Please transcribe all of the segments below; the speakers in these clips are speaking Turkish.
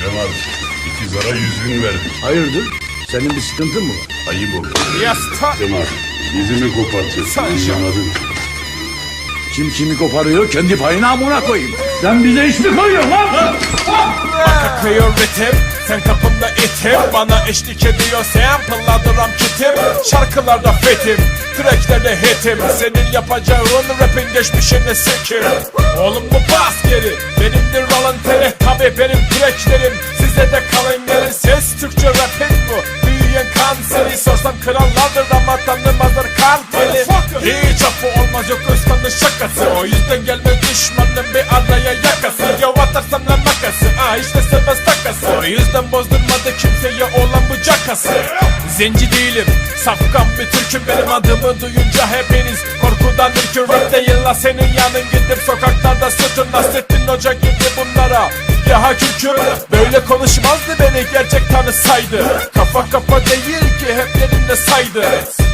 Kemal iki zara yüz bin verdik. Hayırdır? Senin bir sıkıntın mı var? Ayıp olur. Yasta. Kemal dizimi kopartacak. Sen şey- Anladın. Kim kimi koparıyor kendi payına amına koyayım. Sen bize iş mi koyuyorsun lan? Akıyor ritim Sen kapımda itim Bana eşlik ediyor sample'ladıram kitim. Şarkılarda fetim Tracklerde hitim. Senin yapacağın rapin geçmişini sikim. Oğlum bu bas geri Benimdir volanteri Tabi benim tracklerim Size de kalın gelin. Ses Türkçe rapin bu Büyüyen kanseri Sorsam krallardır ama tanımazlar karteli Hiç affı olmaz yok ustanın şakası. O yüzden gelme düşmanın bir araya yakası. Ya atarsam bozdurmadı kimseye olan bu cakası. Zenci değilim Safkan bir Türk'üm. Benim adımı duyunca hepiniz Korkudan ürkün rap değil la. Senin yanın gidip sokaklarda sütun Nasrettin Hoca gibi bunlara ya kürküm. Böyle konuşmazdı beni gerçek tanısaydı Kafa kafa değil ki hep yerinde saydı.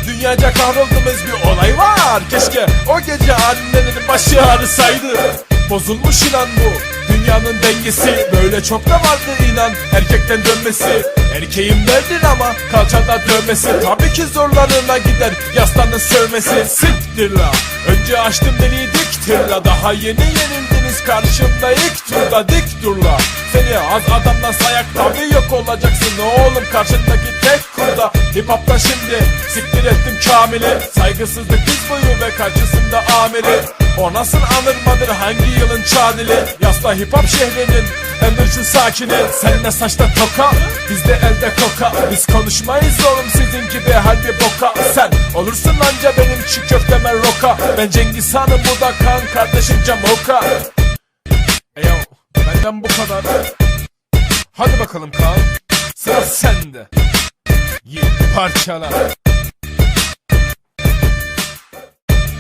Dünyaca kahrolduğumuz bir olay var. Keşke o gece annenin başı ağrısaydı Bozulmuş inan bu. Dünyanın dengesi Böyle çok da vardı inan. Erkekten dönmesi Erkeğim derdir ama kalçada dövmesi. Tabii ki zorlarına gider Yaslanın sövmesi. Siktir la Önce açtım deliği diktir la. Daha yeni yenildiniz karşımda ilk turda dik dur la. Seni az adamdan sayak tabii yok olacaksın. Oğlum karşındaki Hip hop'ta şimdi. Siktir ettim kamili. Saygısızlık diz boyu ve karşısında amiri o nasıl anırmadır hangi yılın çadili? Yasla hip hop şehrinin Emirçin sakini. Seninle saçta toka Bizde elde koka. Biz konuşmayız oğlum sizin gibi harbi boka. Sen olursun anca benim çiğ köfteme roka Ben Cengiz Han'ım bu da kan kardeşim Camoka. Eyo benden bu kadar. Hadi bakalım Kaan Sıra sende Yiğit parçala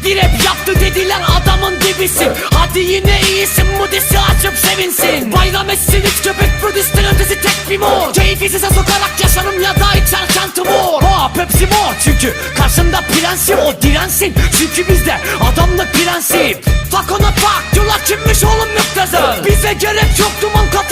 Bir yaptı dediler adamın dibisin Hadi yine iyisin Mudisi açıp sevinsin. Bayram etsin hiç köpek prodüsten ötesi tek bir mor. Keyfi size sokarak yaşarım ya da içer kantı mor. Ha Pepsi mor çünkü karşında prensim o dirensin. Çünkü bizde adamlık prensip Fuck ona fuck diyorlar kimmiş oğlum müptezel. Bize gerek yok duman kafamız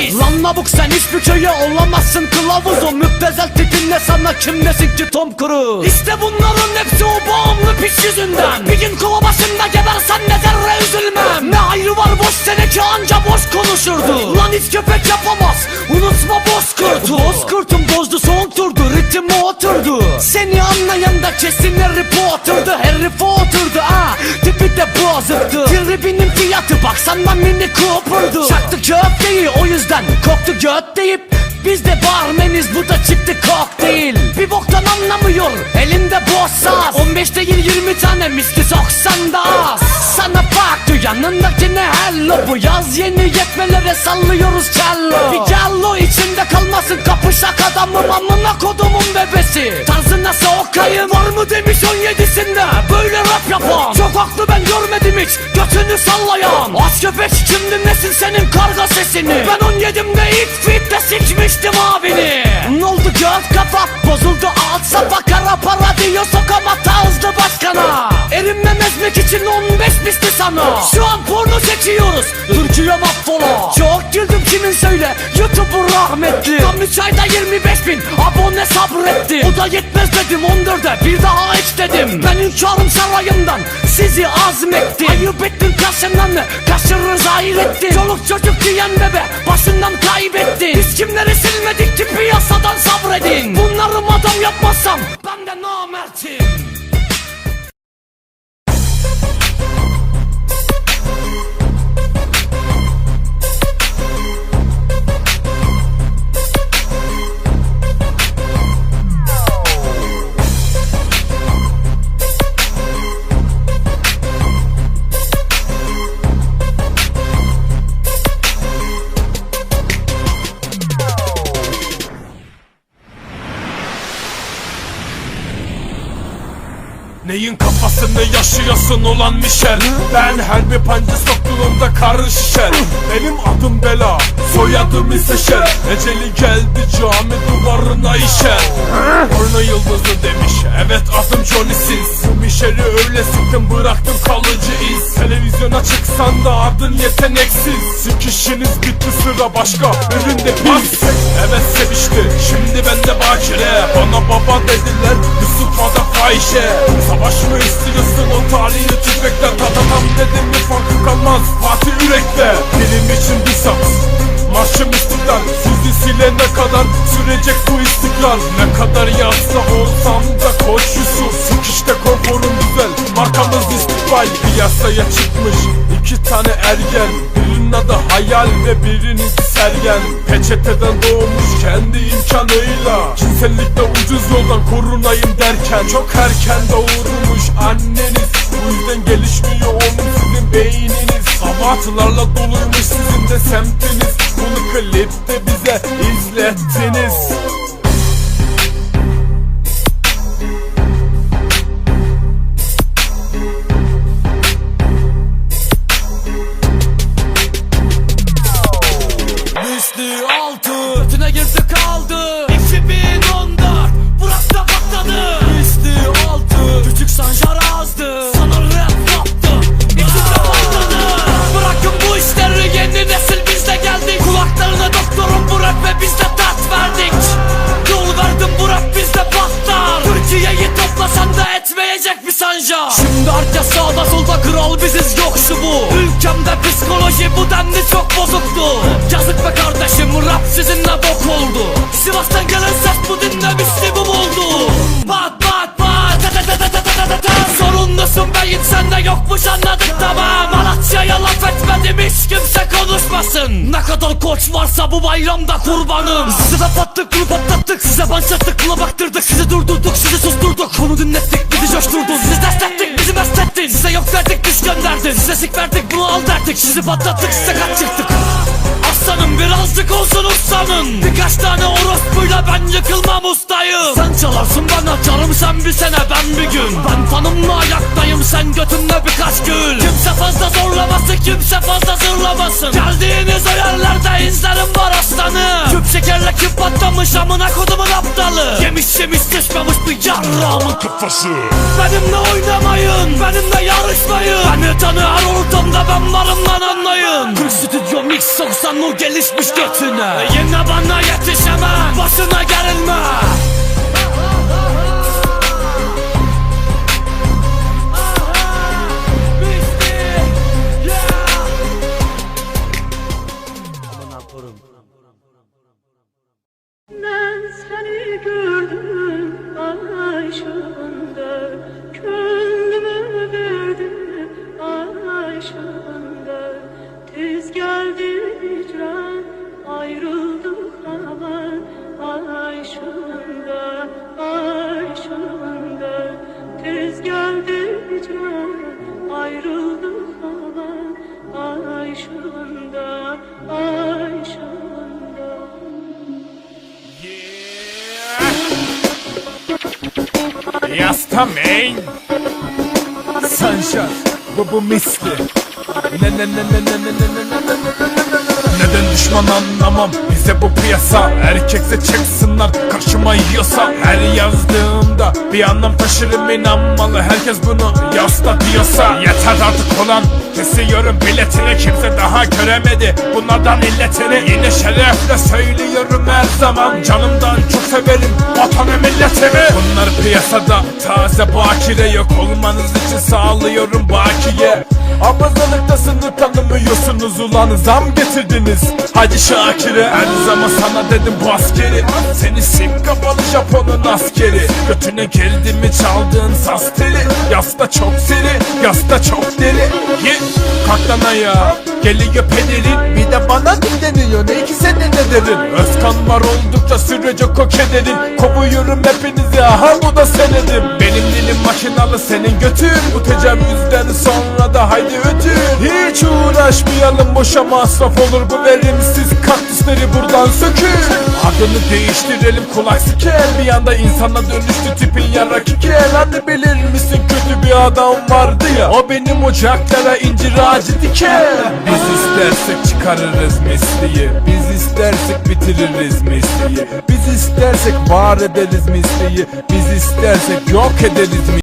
pis Lan lavuk sen hiçbir köye olamazsın. Kılavuz o müptezel tipinle sana kim nesin ki Tom Cruise? İşte bunların hepsi o bağımlı piç yüzünden. Bir gün kova başında gebersen ne zerre üzülmem. Ne hayrı var boş seneki anca boş konuşurdu. Lan hiç köpek yapamaz unutma bozkurtu Bozkurtum bozdu son turdu ritmi oturdu. Seni anlayan da kesin Harry Potter'dı. Harry Potter'dı ha. Tipi de bozuktu Tribinin fiyatı baksan lan mini Cooper'du. Çaktı köfteyi o yüzden koktu göt deyip biz de barmeniz bu da çıktı kokteyl Bir boktan anlamıyor elinde boş saz. 15 değil 20 tane miski soksan da az. Sana baktı yanındaki ne hello. Bu yaz yeni yetmelere sallıyoruz cello. Bir cello içinde kalmasın kapışak adamım. Amına kodumun bebesi Tarzı nasıl okayım? Var mı demiş 17'sinde Böyle rap yapan. Çok haklı görmedim hiç. Götünü sallayan. Az köpek kim dinlesin senin karga sesini? Ben 17'imde ilk fitte sikmiştim abini. Ne oldu göt kafa? Bozuldu alt safa. Kara para diyor sokamata hızlı başkana. Erinmem ezmek için 15 misli sana. Şu an porno seçiyoruz 3 ayda 25 bin abone sabretti O da yetmez dedim 14'e bir daha iç dedim. Ben hünkârım sarayımdan sizi azmettim Ayıp ettin karşımdan ne kaşırır zahir ettin. Çoluk çocuk diyen bebe başından kaybettin. Biz kimleri silmedik ki piyasadan sabredin? Bunları adam yapmazsam ben de namertim acısını yaşıyorsun ulan Michel? Ben her bir panca soktuğumda karın şişer. Benim adım Bela soyadım ise Şer. Eceli geldi cami duvarına işer. Porno yıldızı demiş evet adım Johnny Sins. Bu Michel'i öyle sıktım bıraktım kalıcı iz. Televizyona çıksan da adın yeteneksiz. Sikişiniz bitti sıra başka üründe pis. Evet sevişti şimdi bende bakire. Bana baba dediler Yusuf'a da fahişe Savaş mı istiyorsun o tarihi tüfekle Tadamam dedim mi farkı kalmaz. Fatih yürekte Benim için bir saks Marşım istiklal Sizi silene kadar sürecek bu istikrar Ne kadar yazsa olsam da koş Yusuf. Sıkışta konforum güzel Markamız istikbal. Piyasaya çıkmış iki tane ergen. Birinin adı hayal ve birinin sergen Peçeteden doğmuş kendi imkanıyla. Cinsellikte ucuz yoldan korunayım derken. Çok erken doğurmuş anneniz. Bu yüzden gelişmiyor onun sizin beyniniz. Abartılarla doluymuş sizin de semtiniz. Bunu klipte bize izlettiniz Sanjar azdı. Sana rap yaptı İçimde patladı Bırakın bu işleri yeni nesil bizde geldik Kulaklarına doktorum bu rap ve biz de dert verdik. Yol verdim bu rap bizde patlar. Türkiye'yi toplasan da etmeyecek bir Sanjar Şimdi herkes sağda solda kral biziz yok şu bu. Ülkemde psikoloji bu denli çok bozuktu. Yazık be kardeşim rap sizinle bok oldu. Sivas'tan gelen ses bu dinlemişti bu oldu. Pat pat pat adeta Sorunlusun beyin sende yokmuş anladık. Tamam Malatya'ya laf etmedim hiç kimse konuşmasın. Ne kadar koç varsa bu bayramda kurbanım. Sizi rap attık grup atlattık Size banş attık kula baktırdık. Sizi durdurduk sizi susturduk. Onu dinlettik bizi coşturdun. Sizi ders bizi mest ettin Size yok verdik düş gönderdin. Size sik verdik bunu al derdik. Sizi patlattık size kaç çıktık? Aslanım birazcık olsun ustanın Birkaç tane orospuyla ben yıkılmam ustayım. Sen çalarsın bana çalım sen bir sene ben bir gün. Ben fanımla ayaktayım sen götünle birkaç gül. Kimse fazla zorlamasın kimse fazla zırlamasın. Geldiğiniz o yerlerde izlerim var aslanım Küp şekerle küp patlamış amına kodumun aptalı. Yemiş yemiş sıçmamış bir yarrağımın Kafası. Benimle oynamayın, benimle yarışmayın. Beni tanı her ortamda ben varım lan anlayın. 40 stüdyo mix soksan o gelişmiş götüne. Yine bana yetişemem, başına gerilme Yasta main Sunshine bu misli Ne ne ne ne ne ne ne ne ne ne ne ne neden düşman anlamam? Bize bu piyasa. Erkekse çıksınlar karşıma yiyorsa. Her yazdığımda bir anlam taşırım inanmalı. Herkes bunu yasta diyorsa. Yeter artık olan kesiyorum biletini Kimse daha göremedi. Bunlardan illetini Yine şerefle söylüyorum her zaman. Canımdan çok severim vatanı milletimi. Bunlar piyasada taze bakire yok. Olmanız için sağlıyorum bakiye. Abazanlıkta sınır tanımıyorsunuz ulan Zam getirdiniz. Hacı Şakir'e Her zaman sana dedim bu askeri. Seni sim kapalı Japon'un askeri. Götüne girdi mi çaldığın saz teli. Yasta çok seri Yasta çok deri Ye kalk ayağa. Geliyor pederin Bir de bana deniyor? Ne iki senin ederin Özkan var oldukça sürecek o kederin Kovuyorum hepinizi aha bu da senedim. Benim dilim makinalı senin götün. Bu tecavüzden sonra da haydi ötün. Hiç uğraşmayalım boşa masraf olur bu verimsiz kaktüsleri buradan sökün. Adını değiştirelim kulak siker. Bir anda insana dönüştü tipin yarak ikel Hadi bilir misin kötü bir adam vardı ya. O benim ocaklara incir ağacı diker. Biz istersek çıkarırız misliyi. Biz istersek bitiririz misliyi. Biz istersek var ederiz misliyi. Biz istersek yok ederiz misliyi